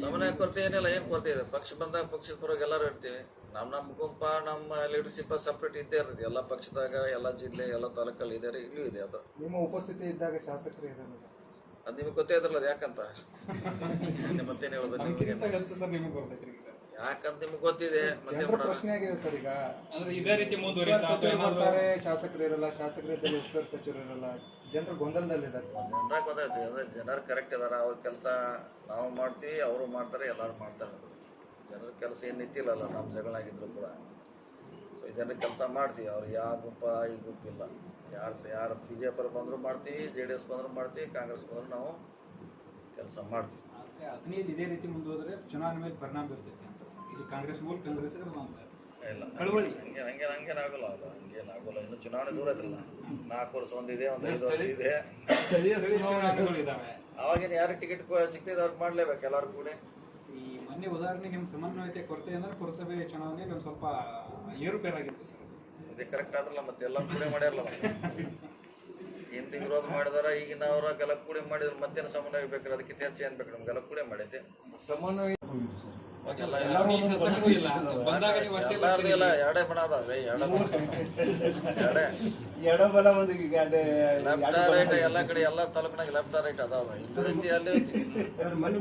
ಸಮನ್ವಯ ಕೊರತೆ ಏನಿಲ್ಲ ಏನು ಕೊರತೆ ಇದೆ ಪಕ್ಷ ಬಂದಾಗ ಪಕ್ಷದ ಪರವಾಗಿ ಎಲ್ಲರೂ ಇರ್ತೀವಿ. ನಮ್ಮ ನಮ್ಮ ಗುಂಪ ನಮ್ಮ ಲೀಡರ್ಶಿಪ್ ಸಪ್ರೇಟ್ ಇದ್ದೇ ಇರ್ತದೆ ಎಲ್ಲ ಪಕ್ಷದಾಗ ಎಲ್ಲ ಜಿಲ್ಲೆ ಎಲ್ಲ ತಾಲೂಕಲ್ಲಿ ಇದೆ ರೀ ಇಲ್ಲೂ ಇದೆ ಅದು. ನಿಮ್ಮ ಉಪಸ್ಥಿತಿ ಇದ್ದಾಗ ಶಾಸಕರು ಅದು ನಿಮಗೆ ಗೊತ್ತೇ ಇದ್ರಲ್ಲ ಅದು ಯಾಕಂತ? ಮತ್ತೇನು ಹೇಳ್ಬೇಕು ಯಾಕಂತ ನಿಮ್ಗೆ ಗೊತ್ತಿದೆ ಮತ್ತೆ ಜನರ ಮಾಡೋಣ ಪ್ರಶ್ನೆ ಆಗಿದೆ ಸರ್ ಈಗ. ಅಂದ್ರೆ ಇದೇ ರೀತಿ ಮುಂದುವರಿತಾ ಉಸ್ತುವಾರಿ ಸಚಿವರು ಬರ್ತಾರೆ ಶಾಸಕರು ಇರಲ್ಲ ಶಾಸಕರು ಇದ್ದಲ್ಲಿ ಉಸ್ತುವಾರಿ ಸಚಿವರು ಇರಲ್ಲ. ಜನರು ಗೊಂದಲದಲ್ಲಿದ್ದಾರೆ. ಜನರ ಗೊತ್ತಾಯ್ತು ಅದೇ ಜನರು ಕರೆಕ್ಟ್ ಇದಾರ ಅವ್ರ ಕೆಲಸ ನಾವು ಮಾಡ್ತೀವಿ ಅವರು ಮಾಡ್ತಾರೆ ಎಲ್ಲರೂ ಮಾಡ್ತಾರೆ. ಜನರ ಕೆಲಸ ಏನು ನಿಂತಿಲ್ಲಲ್ಲ ನಮ್ಮ ಜಗಳ ಆಗಿದ್ರು ಕೂಡ ಸೊ ಜನರ ಕೆಲಸ ಮಾಡ್ತೀವಿ ಅವ್ರು ಯಾವ ಗುಂಪ ಈ ಗುಂಪ ಇಲ್ಲ. ಯಾರು ಸ ಯಾರು ಬಿ ಜೆ ಪಿ ಬಂದರೂ ಮಾಡ್ತೀವಿ ಜೆ ಡಿ ಎಸ್ ಬಂದರೂ ಮಾಡ್ತೀವಿ ಕಾಂಗ್ರೆಸ್ ಬಂದರೂ ನಾವು ಕೆಲಸ ಮಾಡ್ತೀವಿ. ಹತ್ತನೇದು ಇದೇ ರೀತಿ ಮುಂದುವರೆದ್ರೆ ಚುನಾವಣೆ ಮೇಲೆ ಪರಿಣಾಮ ಬೀರ್ತೈತಿ ಅಂತ ಸರ್. ಇದು ಕಾಂಗ್ರೆಸ್ ಮೂಲ ಕಾಂಗ್ರೆಸ್ ಇಲ್ಲ ಕಳವಳಿ. ಹಂಗೆ ಹಂಗೆ ಹಂಗೇನಾಗಲ್ಲ ಅದು ಹಂಗೇನಾಗಲ್ಲ ಇನ್ನು ಚುನಾವಣೆ ದೂರ ಇದ್ರಲ್ಲ. ನಾಲ್ಕು ವರ್ಷ ಒಂದಿದೆ ಒಂದು ಐದು ವರ್ಷ ಇದೆ. ಅವಾಗಿನ ಯಾರಿಗೆ ಟಿಕೆಟ್ ಸಿಗ್ತಿದೆ ಅವ್ರು ಮಾಡ್ಲೇಬೇಕು ಎಲ್ಲರೂ ಕೂಡ. ಈ ಮೊನ್ನೆ ಉದಾಹರಣೆ ನಿಮ್ಮ ಸಮನ್ವಯತೆ ಕೊರತೆ ಅಂದ್ರೆ ಪುರಸಭೆ ಚುನಾವಣೆ ಒಂದು ಸ್ವಲ್ಪ ಏರುಪೇರಾಗಿತ್ತು ಸರ್ ಅದೇ. ಕರೆಕ್ಟ್ ಆದ್ರಲ್ಲ ಮತ್ತೆ ಎಲ್ಲ ಕೂಡ ಮಾಡ್ಯಾರಲ್ಲ ವಿರೋಧ ಮಾಡಿದಾರ ಈಗಿನ ಅವರ ಗಲ ಮಾಡಿದ್ರ ಮಾಡಿದ್ರು ಮತ್ತೇನು ಸಮನ್ವಯ ಬೇಕಾದ್ರೆ ಅದಕ್ಕಿಂತ ಹೆಚ್ಚು ಏನ್ ಬೇಕು ನಮ್ಗೆ? ಕೂಡಿ ಮಾಡೈತೆ. ಸಮನ್ವಯ ಇಲ್ಲ. ಎರಡೇ ಬಣ ಅದಾವೆ ಎರಡೇ ಬಣ ಎರಡೇ. ಎಡಬಲ ಒಂದು ಗಂಟೆ ಲೆಫ್ಟ್ ರೈಟ್ ಎಲ್ಲ ಕಡೆ ಎಲ್ಲಾ ತಾಲೂಕಿನಾಗ ಲೆಫ್ಟ್ ರೈಟ್ ಅದಾವ. ಇಲ್ಲಿ ಐತಿ ಅಲ್ಲಿ ಐತಿ ಸರ್ ಮನೆ